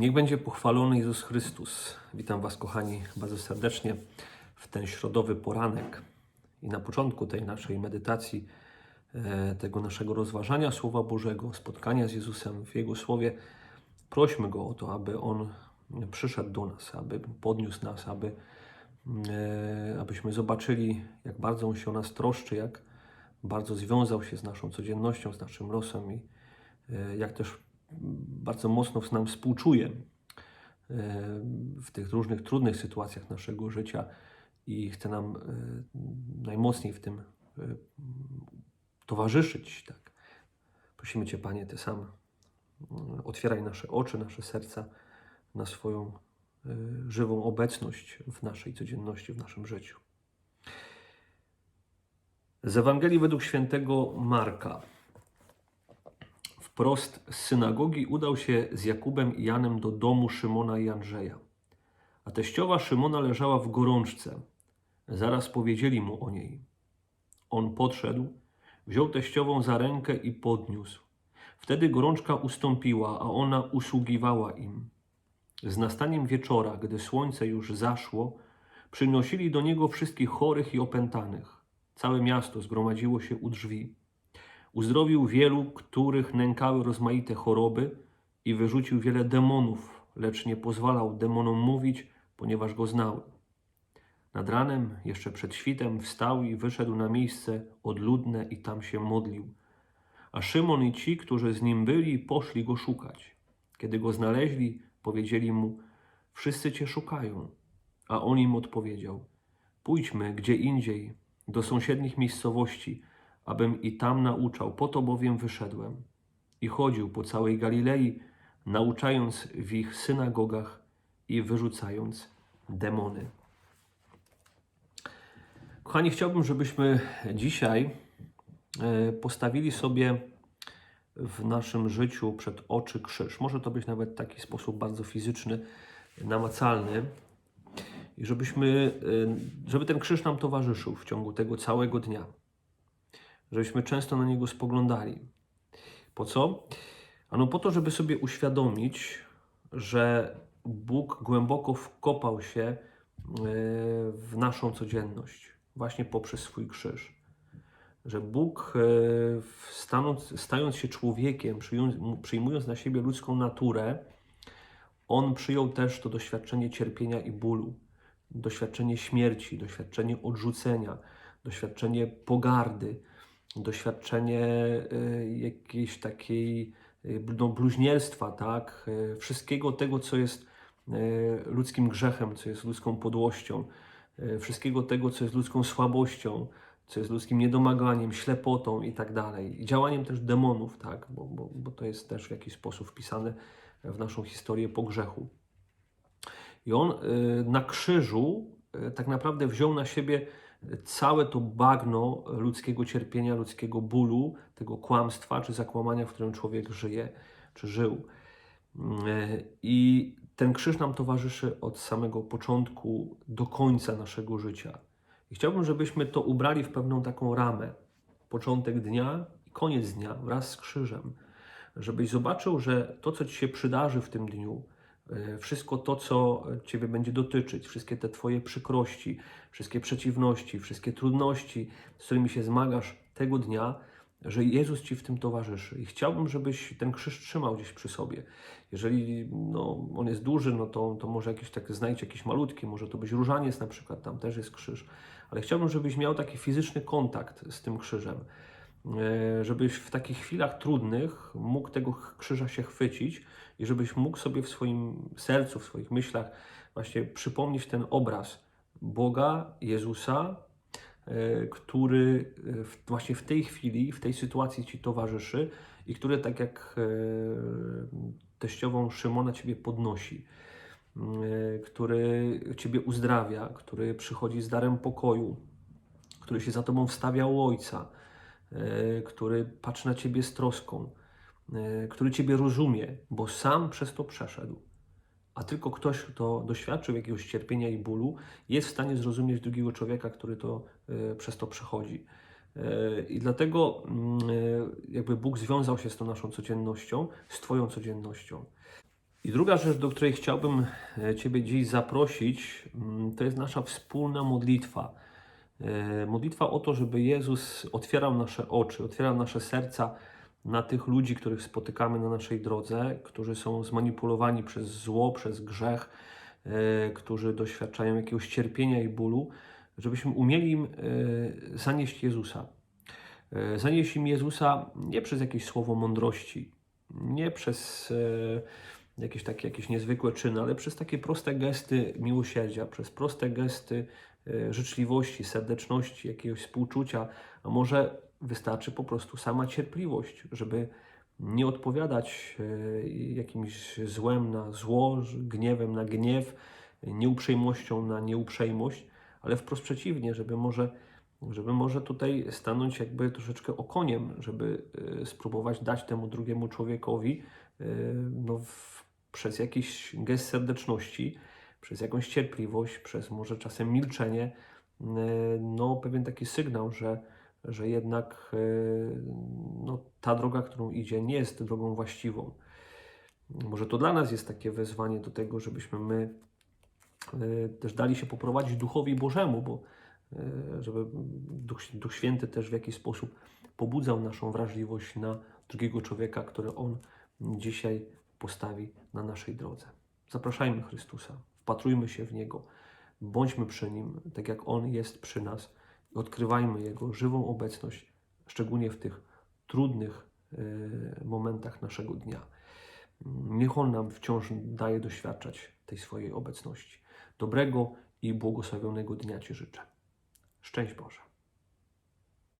Niech będzie pochwalony Jezus Chrystus. Witam Was, kochani, bardzo serdecznie w ten środowy poranek. I na początku tej naszej medytacji, e, tego naszego rozważania Słowa Bożego, spotkania z Jezusem w Jego Słowie, prośmy Go o to, aby On przyszedł do nas, aby podniósł nas, aby, e, abyśmy zobaczyli, jak bardzo On się o nas troszczy, jak bardzo związał się z naszą codziennością, z naszym losem i e, jak też bardzo mocno nam współczuje e, w tych różnych trudnych sytuacjach naszego życia i chce nam e, najmocniej w tym e, towarzyszyć. Tak. Prosimy Cię, Panie, Ty sam mm, otwieraj nasze oczy, nasze serca na swoją żywą obecność w naszej codzienności, w naszym życiu. Z Ewangelii według świętego Marka. Wprost z synagogi udał się z Jakubem i Janem do domu Szymona i Andrzeja. A teściowa Szymona leżała w gorączce. Zaraz powiedzieli mu o niej. On podszedł, wziął teściową za rękę i podniósł. Wtedy gorączka ustąpiła, a ona usługiwała im. Z nastaniem wieczora, gdy słońce już zaszło, przynosili do niego wszystkich chorych i opętanych. Całe miasto zgromadziło się u drzwi. Uzdrowił wielu, których nękały rozmaite choroby i wyrzucił wiele demonów, lecz nie pozwalał demonom mówić, ponieważ go znały. Nad ranem, jeszcze przed świtem, wstał i wyszedł na miejsce odludne i tam się modlił. A Szymon i ci, którzy z nim byli, poszli go szukać. Kiedy go znaleźli, powiedzieli mu: Wszyscy cię szukają. A on im odpowiedział: Pójdźmy gdzie indziej, do sąsiednich miejscowości, abym i tam nauczał, po to bowiem wyszedłem. I chodził po całej Galilei, nauczając w ich synagogach i wyrzucając demony. Kochani, chciałbym, żebyśmy dzisiaj e, postawili sobie w naszym życiu przed oczy krzyż. Może to być nawet taki sposób bardzo fizyczny, namacalny. I żebyśmy, e, żeby ten krzyż nam towarzyszył w ciągu tego całego dnia. Żebyśmy często na niego spoglądali. Po co? Ano po to, żeby sobie uświadomić, że Bóg głęboko wkopał się e, w naszą codzienność, właśnie poprzez swój krzyż. Że Bóg, e, stanąc, stając się człowiekiem, przyjmując na siebie ludzką naturę, On przyjął też to doświadczenie cierpienia i bólu, doświadczenie śmierci, doświadczenie odrzucenia, doświadczenie pogardy, doświadczenie e, jakiejś takiej e, no, bluźnierstwa, tak? E, Wszystkiego tego, co jest ludzkim grzechem, co jest ludzką podłością, wszystkiego tego, co jest ludzką słabością, co jest ludzkim niedomaganiem, ślepotą i tak dalej. I działaniem też demonów, tak? Bo, bo, bo to jest też w jakiś sposób wpisane w naszą historię po grzechu. I on y, na krzyżu y, tak naprawdę wziął na siebie całe to bagno ludzkiego cierpienia, ludzkiego bólu, tego kłamstwa czy zakłamania, w którym człowiek żyje czy żył. Y, I ten krzyż nam towarzyszy od samego początku do końca naszego życia. I chciałbym, żebyśmy to ubrali w pewną taką ramę. Początek dnia i koniec dnia wraz z krzyżem. Żebyś zobaczył, że to, co ci się przydarzy w tym dniu, wszystko to, co Ciebie będzie dotyczyć, wszystkie te Twoje przykrości, wszystkie przeciwności, wszystkie trudności, z którymi się zmagasz tego dnia, że Jezus Ci w tym towarzyszy. I chciałbym, żebyś ten krzyż trzymał gdzieś przy sobie. Jeżeli no, on jest duży, no to, to może jakiś tak znajdź jakiś malutki, może to być różaniec na przykład, tam też jest krzyż. Ale chciałbym, żebyś miał taki fizyczny kontakt z tym krzyżem. E, Żebyś w takich chwilach trudnych mógł tego krzyża się chwycić i żebyś mógł sobie w swoim sercu, w swoich myślach właśnie przypomnieć ten obraz Boga, Jezusa, e, który e, właśnie w tej chwili, w tej sytuacji Ci towarzyszy i który tak jak teściową Szymona Ciebie podnosi, który Ciebie uzdrawia, który przychodzi z darem pokoju, który się za Tobą wstawia u Ojca, który patrzy na Ciebie z troską, e, który Ciebie rozumie, bo sam przez to przeszedł. A tylko ktoś, kto doświadczył jakiegoś cierpienia i bólu, jest w stanie zrozumieć drugiego człowieka, który to e, przez to przechodzi. E, I dlatego mm, e, jakby Bóg związał się z tą naszą codziennością, z Twoją codziennością. I druga rzecz, do której chciałbym e, Ciebie dziś zaprosić, mm, to jest nasza wspólna modlitwa. E, Modlitwa o to, żeby Jezus otwierał nasze oczy, otwierał nasze serca na tych ludzi, których spotykamy na naszej drodze, którzy są zmanipulowani przez zło, przez grzech, e, którzy doświadczają jakiegoś cierpienia i bólu, żebyśmy umieli im e, zanieść Jezusa. Zanieść im Jezusa nie przez jakieś słowo mądrości, nie przez jakieś takie jakieś niezwykłe czyny, ale przez takie proste gesty miłosierdzia, przez proste gesty życzliwości, serdeczności, jakiegoś współczucia, a może wystarczy po prostu sama cierpliwość, żeby nie odpowiadać e, jakimś złem na zło, gniewem na gniew, nieuprzejmością na nieuprzejmość, ale wprost przeciwnie, żeby może, żeby może tutaj stanąć jakby troszeczkę okoniem, żeby e, spróbować dać temu drugiemu człowiekowi e, no, w, przez jakiś gest serdeczności, przez jakąś cierpliwość, przez może czasem milczenie, e, no, pewien taki sygnał, że, że jednak e, no, ta droga, którą idzie, nie jest drogą właściwą. Może to dla nas jest takie wezwanie do tego, żebyśmy my e, też dali się poprowadzić Duchowi Bożemu, bo żeby Duch, Duch Święty też w jakiś sposób pobudzał naszą wrażliwość na drugiego człowieka, który On dzisiaj postawi na naszej drodze. Zapraszajmy Chrystusa, wpatrujmy się w Niego, bądźmy przy Nim, tak jak On jest przy nas odkrywajmy Jego żywą obecność, szczególnie w tych trudnych e, momentach naszego dnia. Niech On nam wciąż daje doświadczać tej swojej obecności. Dobrego i błogosławionego dnia Ci życzę. Szczęść Boże.